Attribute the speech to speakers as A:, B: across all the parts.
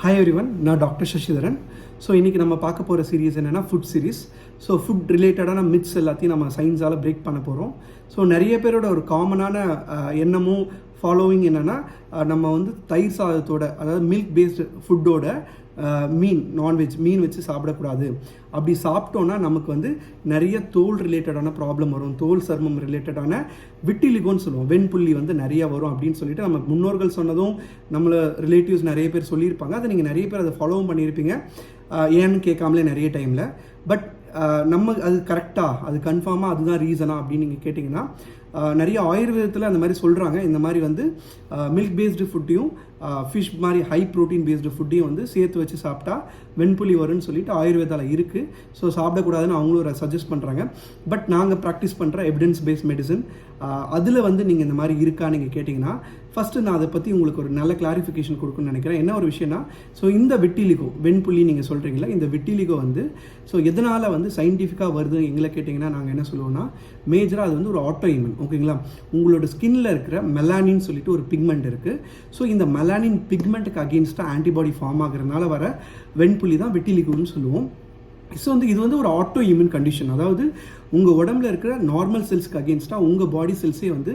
A: Hi everyone நான் doctor Sasidharan. So இன்றைக்கி நம்ம பார்க்க போகிற சீரீஸ் என்னென்னா ஃபுட் சீரிஸ் ஸோ ஃபுட் ரிலேட்டடான மித்ஸ் எல்லாத்தையும் நம்ம சயின்ஸால் பிரேக் பண்ண போகிறோம் ஸோ நிறைய பேரோட ஒரு காமனான எண்ணமும் ஃபாலோவிங் என்னென்னா நம்ம வந்து தயிர் சாதத்தோட அதாவது மில்க் பேஸ்டு ஃபுட்டோட மீன் நான்வெஜ் மீன் வச்சு சாப்பிடக்கூடாது. அப்படி சாப்பிட்டோன்னா நமக்கு வந்து நிறைய தோல் ரிலேட்டடான ப்ராப்ளம் வரும். தோல் சர்மம் ரிலேட்டடான விட்டிலிகோன்னு சொல்லுவோம். வெண்புள்ளி வந்து நிறைய வரும் அப்படின்னு சொல்லிட்டு நம்ம முன்னோர்கள் சொன்னதும் நம்மளை ரிலேட்டிவ்ஸ் நிறைய பேர் சொல்லியிருப்பாங்க. அதை நீங்கள் நிறைய பேர் அதை ஃபாலோவும் பண்ணியிருப்பீங்க. ஏன்னு கேட்காமலே நிறைய டைமில் பட் நம்ம அது கரெக்டாக அது கன்ஃபார்மாக அதுதான் ரீசனா அப்படின்னு நீங்கள் கேட்டிங்கன்னா நிறைய ஆயுர்வேதத்தில் அந்த மாதிரி சொல்கிறாங்க இந்த மாதிரி வந்து மில்க் பேஸ்டு ஃபுட்டையும் ஃபிஷ் மாதிரி ஹை ப்ரோட்டீன் பேஸ்டு ஃபுட்டையும் வந்து சேர்த்து வச்சு சாப்பிட்டா வெண்புலி வரும்னு சொல்லிட்டு ஆயுர்வேதாவில் இருக்குது ஸோ சாப்பிடக்கூடாதுன்னு அவங்களும் சஜஸ்ட் பண்ணுறாங்க பட் நாங்கள் ப்ராக்டிஸ் பண்ணுற எவிடன்ஸ் பேஸ்ட் மெடிசன் அதில் வந்து நீங்கள் இந்த மாதிரி இருக்கா நீங்கள் கேட்டிங்கன்னா ஃபஸ்ட்டு நான் அதை பற்றி உங்களுக்கு ஒரு நல்ல கிளாரிஃபிகேஷன் கொடுக்கணும்னு நினைக்கிறேன். என்ன ஒரு விஷயம்னா ஸோ இந்த விட்டிலிகோ வெண்புள்ளி நீங்கள் சொல்கிறீங்களா இந்த விட்டிலிகோ வந்து ஸோ எதனால் வந்து சயின்டிஃபிக்காக வருது எங்களை கேட்டிங்கன்னா நாங்கள் என்ன சொல்லுவோம்னா மேஜராக அது வந்து ஒரு ஆட்டோ இமன் ஓகேங்களா? உங்களோட ஸ்கின்ல இருக்கிற மெலானின் சொல்லிட்டு ஒரு பிக்மெண்ட் இருக்குது ஸோ இந்த மெலானின் பிக்மெண்ட்டுக்கு அகேன்ஸ்டாக ஆன்டிபாடி ஃபார்ம் ஆகுறதுனால வர வெண்புள்ளி தான் வெட்டிலிகுன்னு சொல்லுவோம். ஸோ வந்து இது வந்து ஒரு ஆட்டோ இம்யூன் கண்டிஷன் அதாவது உங்கள் உடம்புல இருக்கிற நார்மல் செல்ஸ்க்கு அகேன்ஸ்டாக உங்கள் பாடி செல்ஸே வந்து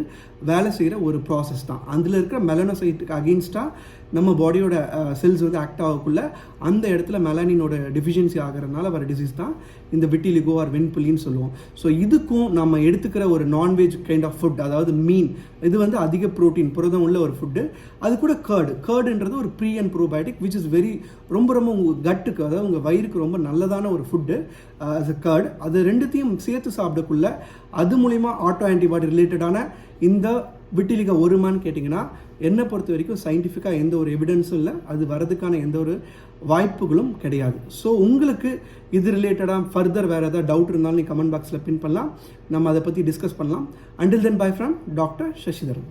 A: வேலை செய்கிற ஒரு ப்ராசஸ் தான். அதில் இருக்கிற மெலனோசைட்டுக்கு அகேன்ஸ்டாக நம்ம பாடியோட செல்ஸ் வந்து ஆக்ட் ஆகக்குள்ள அந்த இடத்துல மெலானினோட டெஃபிஷியன்சி ஆகிறதுனால வர டிசீஸ் தான் இந்த விட்டிலிகோ ஆர் வெண்புலின்னு சொல்லுவோம். ஸோ இதுக்கும் நம்ம எடுத்துக்கிற ஒரு நான்வெஜ் கைண்ட் ஆஃப் ஃபுட் அதாவது மீன் இது வந்து அதிக ப்ரோட்டீன் புரதம் உள்ள ஒரு ஃபுட்டு அது கூட கேர்டு கேர்டுன்றது ஒரு pre and probiotic which is very ரொம்ப ரொம்ப உங்கள் கட்டுக்கு அதாவது உங்கள் வயிறுக்கு ரொம்ப நல்லதான ஒரு ஃபுட்டு அஸ் அ கேர்டு அது ரெண்டுத்தையும் சேர்த்து சாப்பிடக்குள்ள அது மூலிமா ஆட்டோ ஆன்டிபாடி ரிலேட்டடான இந்த விட்டிலிகா வருமான்னு கேட்டிங்கன்னா என்னை பொறுத்த வரைக்கும் சயின்டிஃபிக்காக எந்த ஒரு எவிடன்ஸும் இல்லை. அது வரதுக்கான எந்த ஒரு வாய்ப்புகளும் கிடையாது. ஸோ உங்களுக்கு இது ரிலேட்டடாக ஃபர்தர் வேறு ஏதாவது டவுட் இருந்தாலும் நீ கமெண்ட் பாக்ஸில் பின் பண்ணலாம். நம்ம அதை பற்றி டிஸ்கஸ் பண்ணலாம். Until then bye from doctor Sasidharan